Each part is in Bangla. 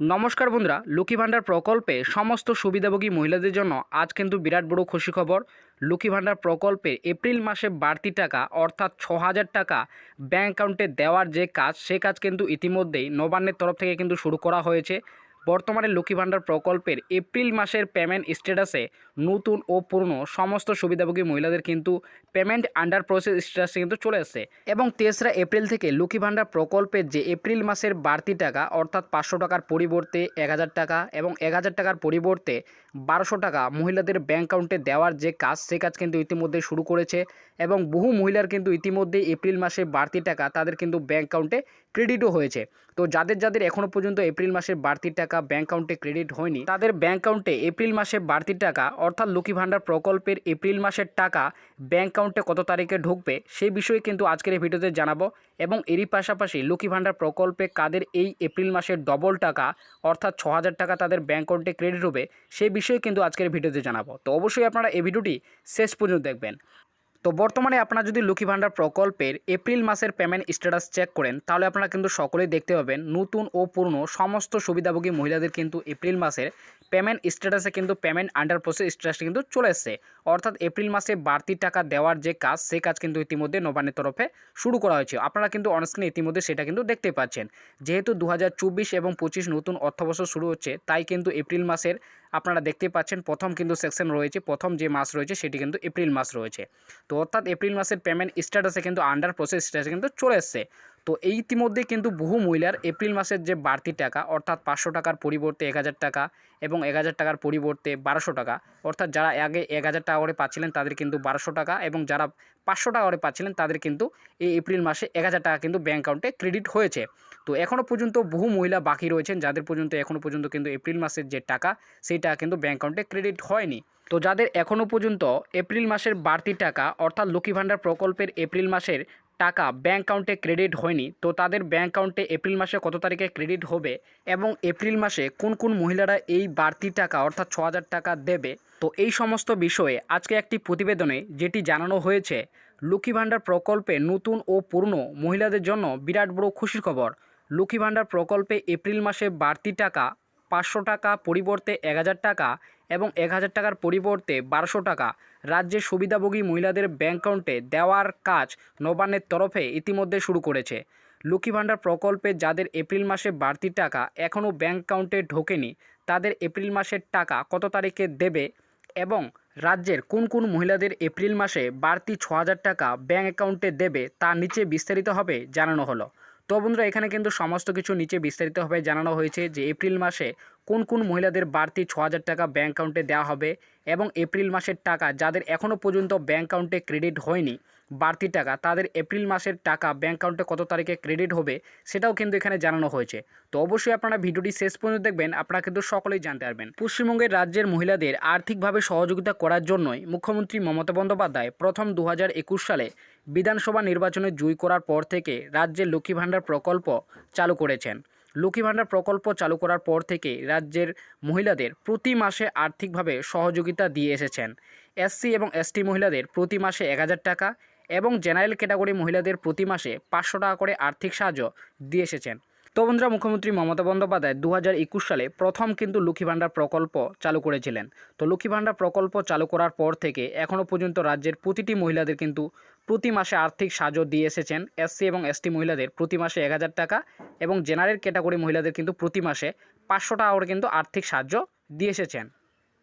নমস্কার বন্ধুরা লক্ষ্মী ভাণ্ডার প্রকল্পে সমস্ত সুবিধাভোগী মহিলাদের জন্য আজ কিন্তু বিরাট বড় খুশি খবর। লক্ষ্মী ভাণ্ডার প্রকল্পে এপ্রিল মাসে বাড়তি টাকা, অর্থাৎ ছ হাজার টাকা ব্যাঙ্ক অ্যাকাউন্টে দেওয়ার যে কাজ, সে কাজ কিন্তু ইতিমধ্যেই নবান্নের তরফ থেকে কিন্তু শুরু করা হয়েছে। বর্তমানে লক্ষ্মী ভাণ্ডার প্রকল্পের এপ্রিল মাসের পেমেন্ট স্ট্যাটাসে নতুন ও পুরনো সমস্ত সুবিধাভোগী মহিলাদের কিন্তু পেমেন্ট আন্ডার প্রসেস স্ট্যাটাসে কিন্তু চলে আসছে। এবং তেসরা এপ্রিল থেকে লক্ষ্মী ভাণ্ডার প্রকল্পের যে এপ্রিল মাসের বাড়তি টাকা, অর্থাৎ পাঁচশো টাকার পরিবর্তে এক হাজার টাকা এবং এক হাজার টাকার পরিবর্তে বারোশো টাকা মহিলাদের ব্যাঙ্ক অ্যাকাউন্টে দেওয়ার যে কাজ, সে কাজ কিন্তু ইতিমধ্যে শুরু করেছে এবং বহু মহিলার কিন্তু ইতিমধ্যে এপ্রিল মাসে বাড়তি টাকা তাদের কিন্তু ব্যাঙ্ক অ্যাকাউন্টে ক্রেডিটও হয়েছে। তো যাদের যাদের এখনও পর্যন্ত এপ্রিল মাসের বাড়তি টাকা ব্যাঙ্ক অ্যাকাউন্টে ক্রেডিট হয়নি, তাদের ব্যাঙ্ক অ্যাকাউন্টে এপ্রিল মাসে বাড়তি টাকা অর্থাৎ লক্ষ্মী ভাণ্ডার প্রকল্পের এপ্রিল মাসের টাকা ব্যাঙ্ক অ্যাকাউন্টে কত তারিখে ঢুকবে সেই বিষয়ে কিন্তু আজকের এই ভিডিওতে জানাব এবং এরই পাশাপাশি লক্ষ্মী ভাণ্ডার প্রকল্পে কাদের এই এপ্রিল মাসের ডবল টাকা অর্থাৎ ছ টাকা তাদের ব্যাঙ্ক অ্যাকাউন্টে ক্রেডিট হবে সেই বিষয়ে কিন্তু আজকের ভিডিওতে জানাব। তো অবশ্যই আপনারা এই ভিডিওটি শেষ পর্যন্ত দেখবেন। তো বর্তমানে আপনারা যদি লক্ষ্মী ভাণ্ডার প্রকল্পের এপ্রিল মাসের পেমেন্ট স্ট্যাটাস চেক করেন, তাহলে আপনারা কিন্তু সকলেই দেখতে পাবেন নতুন ও পুরনো সমস্ত সুবিধাভোগী মহিলাদের কিন্তু এপ্রিল মাসের পেমেন্ট স্ট্যাটাসে কিন্তু পেমেন্ট আন্ডার প্রসেস স্ট্যাটাসটা কিন্তু চলে এসছে। অর্থাৎ এপ্রিল মাসে বাড়তি টাকা দেওয়ার যে কাজ সেই কাজ কিন্তু ইতিমধ্যে নবান্নের তরফে শুরু করা হয়েছে। আপনারা কিন্তু অনস্ক্রিনে ইতিমধ্যে সেটা কিন্তু দেখতে পাচ্ছেন। যেহেতু দু হাজার চব্বিশ এবং পঁচিশ নতুন অর্থবর্ষ শুরু হচ্ছে, তাই কিন্তু এপ্রিল মাসের আপনারা দেখতে পাচ্ছেন প্রথম কিন্তু সেকশন রয়েছে, প্রথম যে মাস রয়েছে সেটি কিন্তু এপ্রিল মাস রয়েছে। তো অর্থাৎ এপ্রিল মাসের পেমেন্ট স্ট্যাটাসে কিন্তু আন্ডার প্রসেস স্ট্যাটাসে কিন্তু চলে এসছে। তো এই ইতিমধ্যে কিন্তু বহু মহিলার এপ্রিল মাসের যে বাড়তি টাকা, অর্থাৎ পাঁচশো টাকার পরিবর্তে এক হাজার টাকা এবং এক হাজার টাকার পরিবর্তে বারোশো টাকা, অর্থাৎ যারা আগে এক হাজার টাকা করে পাচ্ছিলেন তাদের কিন্তু বারোশো টাকা এবং যারা পাঁচশো টাকা করে পাচ্ছিলেন, তাদের কিন্তু এই এপ্রিল মাসে এক হাজার টাকা কিন্তু ব্যাঙ্ক অ্যাকাউন্টে ক্রেডিট হয়েছে। তো এখনও পর্যন্ত বহু মহিলা বাকি রয়েছেন, যাদের পর্যন্ত এখনও পর্যন্ত কিন্তু এপ্রিল মাসের যে টাকা, সেই টাকা কিন্তু ব্যাঙ্ক অ্যাকাউন্টে ক্রেডিট হয়নি। তো যাদের এখনও পর্যন্ত এপ্রিল মাসের বাড়তি টাকা, অর্থাৎ লক্ষ্মী ভাণ্ডার প্রকল্পের এপ্রিল মাসের টাকা ব্যাঙ্ক অ্যাকাউন্টে ক্রেডিট হয়নি, তো তাদের ব্যাঙ্ক অ্যাকাউন্টে এপ্রিল মাসে কত তারিখে ক্রেডিট হবে এবং এপ্রিল মাসে কোন কোন মহিলারা এই বাড়তি টাকা, অর্থাৎ ছ টাকা দেবে তো এই সমস্ত বিষয়ে আজকে একটি প্রতিবেদনে যেটি জানানো হয়েছে, লক্ষ্মী ভাণ্ডার প্রকল্পে নতুন ও পুরনো মহিলাদের জন্য বিরাট বড় খুশির খবর। লক্ষ্মী ভাণ্ডার প্রকল্পে এপ্রিল মাসে বাড়তি টাকা পাঁচশো টাকা, পরিবর্তে এক হাজার টাকা এবং এক হাজার টাকার পরিবর্তে বারোশো টাকা রাজ্যের সুবিধাভোগী মহিলাদের ব্যাঙ্ক অ্যাকাউন্টে দেওয়ার কাজ নবান্নের তরফে ইতিমধ্যে শুরু করেছে। লক্ষ্মী ভাণ্ডার প্রকল্পে যাদের এপ্রিল মাসে বাড়তি টাকা এখনও ব্যাঙ্ক অ্যাকাউন্টে ঢোকেনি, তাদের এপ্রিল মাসের টাকা কত তারিখে দেবে এবং রাজ্যের কোন কোন মহিলাদের এপ্রিল মাসে বাড়তি ছ টাকা ব্যাঙ্ক অ্যাকাউন্টে দেবে তা নিচে বিস্তারিত হবে জানানো হলো। তো বন্ধুরা, এখানে কিন্তু সমস্ত কিছু নিচে বিস্তারিতভাবে জানানো হয়েছে যে এপ্রিল মাসে কোন কোন মহিলাদের বাড়তি ছ হাজার টাকা ব্যাঙ্ক অ্যাকাউন্টে দেওয়া হবে এবং এপ্রিল মাসের টাকা যাদের এখনও পর্যন্ত ব্যাঙ্ক অ্যাকাউন্টে ক্রেডিট হয়নি, বাড়তি টাকা, তাদের এপ্রিল মাসের টাকা ব্যাঙ্ক অ্যাকাউন্টে কত তারিখে ক্রেডিট হবে সেটাও কিন্তু এখানে জানানো হয়েছে। তো অবশ্যই আপনারা ভিডিওটি শেষ পর্যন্ত দেখবেন, আপনারা কিন্তু সকলেই জানতে পারবেন। পশ্চিমবঙ্গের রাজ্যের মহিলাদের আর্থিকভাবে সহযোগিতা করার জন্যই মুখ্যমন্ত্রী মমতা বন্দ্যোপাধ্যায় প্রথম দু হাজার একুশ সালে বিধানসভা নির্বাচনে জয়ী করার পর থেকে রাজ্যের লক্ষ্মী ভাণ্ডার প্রকল্প চালু করেছেন। লক্ষ্মী ভাণ্ডার প্রকল্প চালু করার পর থেকে রাজ্যের মহিলাদের প্রতি মাসে আর্থিকভাবে সহযোগিতা দিয়ে এসেছেন। এসসি এবং এসটি মহিলাদের প্রতি মাসে এক হাজার টাকা এবং জেনারেল ক্যাটাগরি মহিলাদের প্রতি মাসে পাঁচশো টাকা করে আর্থিক সাহায্য দিয়ে এসেছেন। তো বন্ধুরা, মুখ্যমন্ত্রী মমতা বন্দ্যোপাধ্যায় দু হাজার একুশ সালে প্রথম কিন্তু লক্ষ্মী ভাণ্ডার প্রকল্প চালু করেছিলেন। তো লক্ষ্মী ভাণ্ডার প্রকল্প চালু করার পর থেকে এখনও পর্যন্ত রাজ্যের প্রতিটি মহিলাদের কিন্তু প্রতি মাসে আর্থিক সাহায্য দিয়ে এসেছেন এসসি এবং এসটি মহিলাদের প্রতি মাসে এক হাজার টাকা এবং জেনারেল ক্যাটাগরি মহিলাদের কিন্তু প্রতি মাসে পাঁচশো টাকা করে কিন্তু আর্থিক সাহায্য দিয়ে এসেছেন।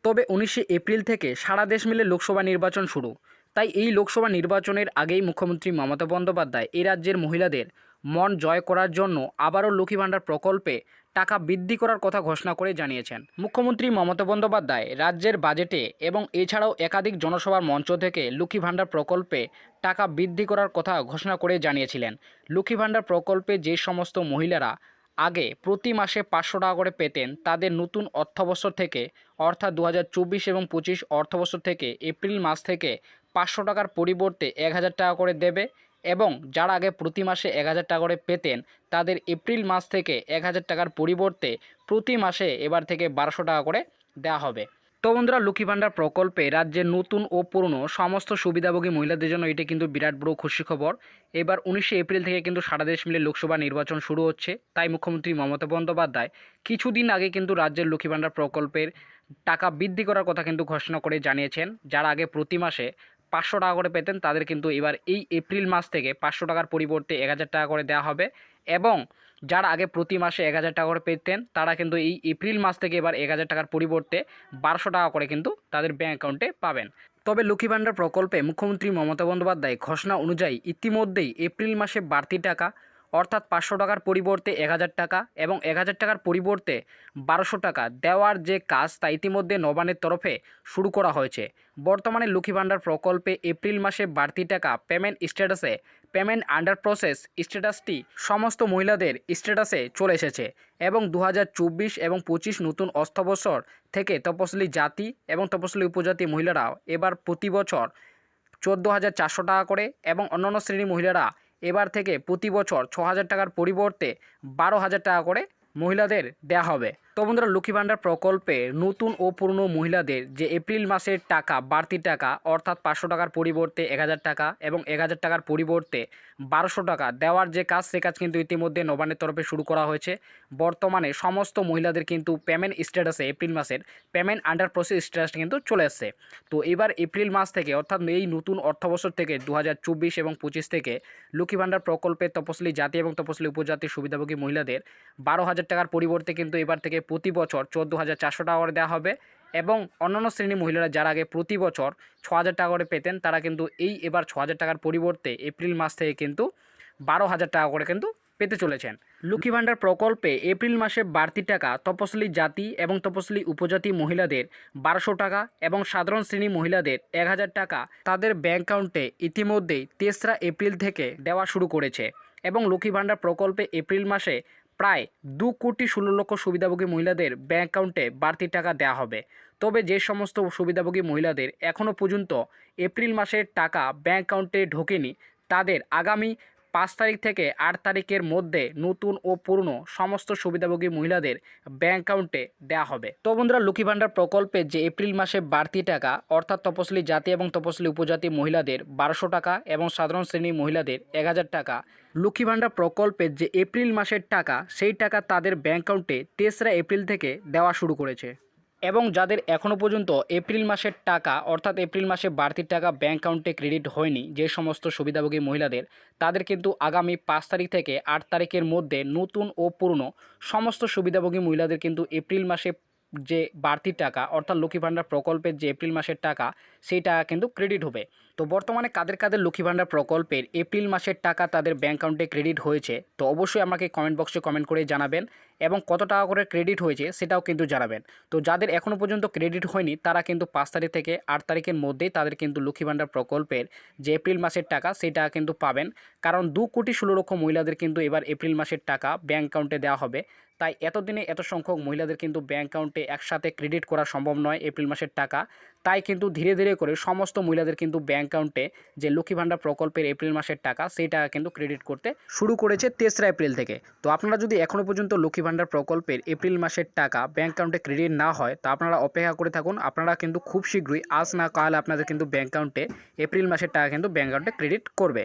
তবে উনিশে এপ্রিল থেকে সারা দেশ মিলে লোকসভা নির্বাচন শুরু। তাই এই লোকসভা নির্বাচনের আগেই মুখ্যমন্ত্রী মমতা বন্দ্যোপাধ্যায় এই রাজ্যের মহিলাদের মন জয় করার জন্য আবারও লক্ষ্মী ভাণ্ডার প্রকল্পে টাকা বৃদ্ধি করার কথা ঘোষণা করে জানিয়েছেন। মুখ্যমন্ত্রী মমতা বন্দ্যোপাধ্যায় রাজ্যের বাজেটে এবং এছাড়াও একাধিক জনসভার মঞ্চ থেকে লক্ষ্মী ভাণ্ডার প্রকল্পে টাকা বৃদ্ধি করার কথা ঘোষণা করে জানিয়েছিলেন। লক্ষ্মী ভাণ্ডার প্রকল্পে যে সমস্ত মহিলারা আগে প্রতি মাসে পাঁচশো টাকা করে পেতেন, তাদের নতুন অর্থবছর থেকে, অর্থাৎ দু হাজার চব্বিশ এবং পঁচিশ অর্থবছর থেকে এপ্রিল মাস থেকে পাঁচশো টাকার পরিবর্তে এক হাজার টাকা করে দেবে। এবং যারা আগে প্রতি মাসে এক হাজার টাকা করে পেতেন, তাদের এপ্রিল মাস থেকে এক হাজার টাকার পরিবর্তে প্রতি মাসে এবার থেকে বারোশো টাকা করে দেওয়া হবে। তো বন্ধুরা, লক্ষ্মী ভাণ্ডার প্রকল্পে রাজ্যের নতুন ও পুরনো সমস্ত সুবিধাভোগী মহিলাদের জন্য এটি কিন্তু বিরাট বড় খুশি খবর এবার উনিশে এপ্রিল থেকে কিন্তু সারা দেশ মিলে লোকসভা নির্বাচন শুরু হচ্ছে। তাই মুখ্যমন্ত্রী মমতা বন্দ্যোপাধ্যায় কিছুদিন আগে কিন্তু রাজ্যের লক্ষ্মী ভাণ্ডার প্রকল্পের টাকা বৃদ্ধি করার কথা কিন্তু ঘোষণা করে জানিয়েছেন। যারা আগে প্রতি মাসে পাঁচশো টাকা করে পেতেন, তাদের কিন্তু এবার এই এপ্রিল মাস থেকে পাঁচশো টাকার পরিবর্তে এক হাজার টাকা করে দেওয়া হবে। এবং যারা আগে প্রতি মাসে এক হাজার টাকা করে পেতেন, তারা কিন্তু এই এপ্রিল মাস থেকে এবার এক হাজার টাকার পরিবর্তে বারোশো টাকা করে কিন্তু তাদের ব্যাঙ্ক অ্যাকাউন্টে পাবেন। তবে লক্ষ্মী ভাণ্ডার প্রকল্পে মুখ্যমন্ত্রী মমতা বন্দ্যোপাধ্যায় ঘোষণা অনুযায়ী ইতিমধ্যেই এপ্রিল মাসে বাড়তি টাকা অর্থাৎ পাঁচশো টাকার পরিবর্তে এক হাজার টাকা এবং এক হাজার টাকার পরিবর্তে বারোশো টাকা দেওয়ার যে কাজ তা ইতিমধ্যে নবানের তরফে শুরু করা হয়েছে। বর্তমানে লক্ষ্মী ভাণ্ডার প্রকল্পে এপ্রিল মাসে বাড়তি টাকা পেমেন্ট স্ট্যাটাসে পেমেন্ট আন্ডার প্রসেস স্ট্যাটাসটি সমস্ত মহিলাদের স্ট্যাটাসে চলে এসেছে এবং দু হাজার চব্বিশ এবং পঁচিশ নতুন অর্থবছর থেকে তপশিলি জাতি এবং তপশিলি উপজাতি মহিলারাও এবার প্রতি বছর চোদ্দ হাজার চারশো টাকা করে এবং অন্যান্য শ্রেণি মহিলারা এবার থেকে প্রতি বছর ছ হাজার টাকার পরিবর্তে বারো হাজার টাকা করে মহিলাদের দেয়া হবে। তো বন্ধুরা, লক্ষ্মী ভাণ্ডার প্রকল্পে নতুন ও পুরনো মহিলাদের যে এপ্রিল মাসের টাকা, বাড়তি টাকা, অর্থাৎ পাঁচশো টাকার পরিবর্তে এক হাজার টাকা এবং এক হাজার টাকার পরিবর্তে বারোশো টাকা দেওয়ার যে কাজ, সে কাজ কিন্তু ইতিমধ্যে নবান্নের তরফে শুরু করা হয়েছে। বর্তমানে সমস্ত মহিলাদের কিন্তু পেমেন্ট স্ট্যাটাসে এপ্রিল মাসের পেমেন্ট আন্ডার প্রসেস স্ট্যাটাস কিন্তু চলে এসছে তো এবার এপ্রিল মাস থেকে, অর্থাৎ এই নতুন অর্থবছর থেকে দু হাজার চব্বিশ এবং পঁচিশ থেকে লক্ষ্মী ভাণ্ডার প্রকল্পে তপশিলি জাতি এবং তপশিলি উপজাতি সুবিধাভোগী মহিলাদের বারো হাজার টাকার পরিবর্তে কিন্তু এবার থেকে প্রতি বছর চোদ্দ হাজার চারশো টাকা করে দেওয়া হবে এবং অন্যান্য শ্রেণি মহিলারা যারা আগে প্রতি বছর ছ হাজার টাকা করে পেতেন, তারা কিন্তু এই এবার ছ হাজার টাকার পরিবর্তে এপ্রিল মাস থেকে কিন্তু বারো হাজার টাকা করে কিন্তু পেতে চলেছেন। লক্ষ্মী ভাণ্ডার প্রকল্পে এপ্রিল মাসে বাড়তি টাকা তপশিলি জাতি এবং তপশিলি উপজাতি মহিলাদের বারোশো টাকা এবং সাধারণ শ্রেণি মহিলাদের এক হাজার টাকা তাদের ব্যাঙ্ক অ্যাকাউন্টে ইতিমধ্যেই তেসরা এপ্রিল থেকে দেওয়া শুরু করেছে। এবং লক্ষ্মী ভাণ্ডার প্রকল্পে এপ্রিল মাসে প্রায় দু কোটি ষোলো লক্ষ সুবিধাভোগী মহিলাদের ব্যাঙ্ক অ্যাকাউন্টে বাড়তি টাকা দেওয়া হবে। তবে যে সমস্ত সুবিধাভোগী মহিলাদের এখনও পর্যন্ত এপ্রিল মাসের টাকা ব্যাঙ্ক অ্যাকাউন্টে ঢোকেনি, তাদের আগামী পাঁচ তারিখ থেকে আট তারিখের মধ্যে নতুন ও পুরনো সমস্ত সুবিধাভোগী মহিলাদের ব্যাঙ্ক অ্যাকাউন্টে দেওয়া হবে। তো বন্ধুরা, লক্ষ্মী ভাণ্ডার প্রকল্পে যে এপ্রিল মাসে বাড়তি টাকা, অর্থাৎ তপশিলি জাতি এবং তপশিলি উপজাতি মহিলাদের বারোশো টাকা এবং সাধারণ শ্রেণির মহিলাদের এক হাজার টাকা, লক্ষ্মী ভাণ্ডার প্রকল্পের যে এপ্রিল মাসের টাকা, সেই টাকা তাদের ব্যাঙ্ক অ্যাকাউন্টে তেসরা এপ্রিল থেকে দেওয়া শুরু করেছে। এবং যাদের এখনও পর্যন্ত এপ্রিল মাসের টাকা, অর্থাৎ এপ্রিল মাসে বাড়তি টাকা ব্যাঙ্ক অ্যাকাউন্টে ক্রেডিট হয়নি, যে সমস্ত সুবিধাভোগী মহিলাদের, তাদের কিন্তু আগামী পাঁচ তারিখ থেকে আট তারিখের মধ্যে নতুন ও পুরনো সমস্ত সুবিধাভোগী মহিলাদের কিন্তু এপ্রিল মাসে যে বাড়তি টাকা, অর্থাৎ লক্ষ্মী ভাণ্ডার প্রকল্পের যে এপ্রিল মাসের টাকা সেই টাকা কিন্তু ক্রেডিট হবে। তো বর্তমানে কাদের কাদের লক্ষ্মী ভাণ্ডার প্রকল্পের এপ্রিল মাসের টাকা তাদের ব্যাঙ্ক অ্যাকাউন্টে ক্রেডিট হয়েছে, তো অবশ্যই আমাকে কমেন্ট বক্সে কমেন্ট করে জানাবেন এবং কত টাকা করে ক্রেডিট হয়েছে সেটাও কিন্তু জানাবেন। তো যাদের এখনও পর্যন্ত ক্রেডিট হয়নি, তারা কিন্তু পাঁচ তারিখ থেকে আট তারিখের মধ্যেই তাদের কিন্তু লক্ষ্মী ভাণ্ডার প্রকল্পের যে এপ্রিল মাসের টাকা সেই টাকা কিন্তু পাবেন। কারণ দু কোটি ষোলো লক্ষ মহিলাদের কিন্তু এবার এপ্রিল মাসের টাকা ব্যাঙ্ক অ্যাকাউন্টে দেওয়া হবে। তাই এতদিনে এত সংখ্যক মহিলাদের কিন্তু ব্যাঙ্ক অ্যাকাউন্টে একসাথে ক্রেডিট করা সম্ভব নয় এপ্রিল মাসের টাকা। তাই কিন্তু ধীরে ধীরে করে সমস্ত মহিলাদের কিন্তু ব্যাঙ্ক অ্যাকাউন্টে যে লক্ষ্মী ভাণ্ডার প্রকল্পের এপ্রিল মাসের টাকা, সেই টাকা কিন্তু ক্রেডিট করতে শুরু করেছে তেসরা এপ্রিল থেকে। তো আপনারা যদি এখনও পর্যন্ত লক্ষ্মী ভাণ্ডার প্রকল্পের এপ্রিল মাসের টাকা ব্যাঙ্ক অ্যাকাউন্টে ক্রেডিট না হয়, তা আপনারা অপেক্ষা করে থাকুন। আপনারা কিন্তু খুব শীঘ্রই, আজ না কাল আপনাদের কিন্তু ব্যাঙ্ক অ্যাকাউন্টে এপ্রিল মাসের টাকা কিন্তু ব্যাঙ্ক অ্যাকাউন্টে ক্রেডিট করবে।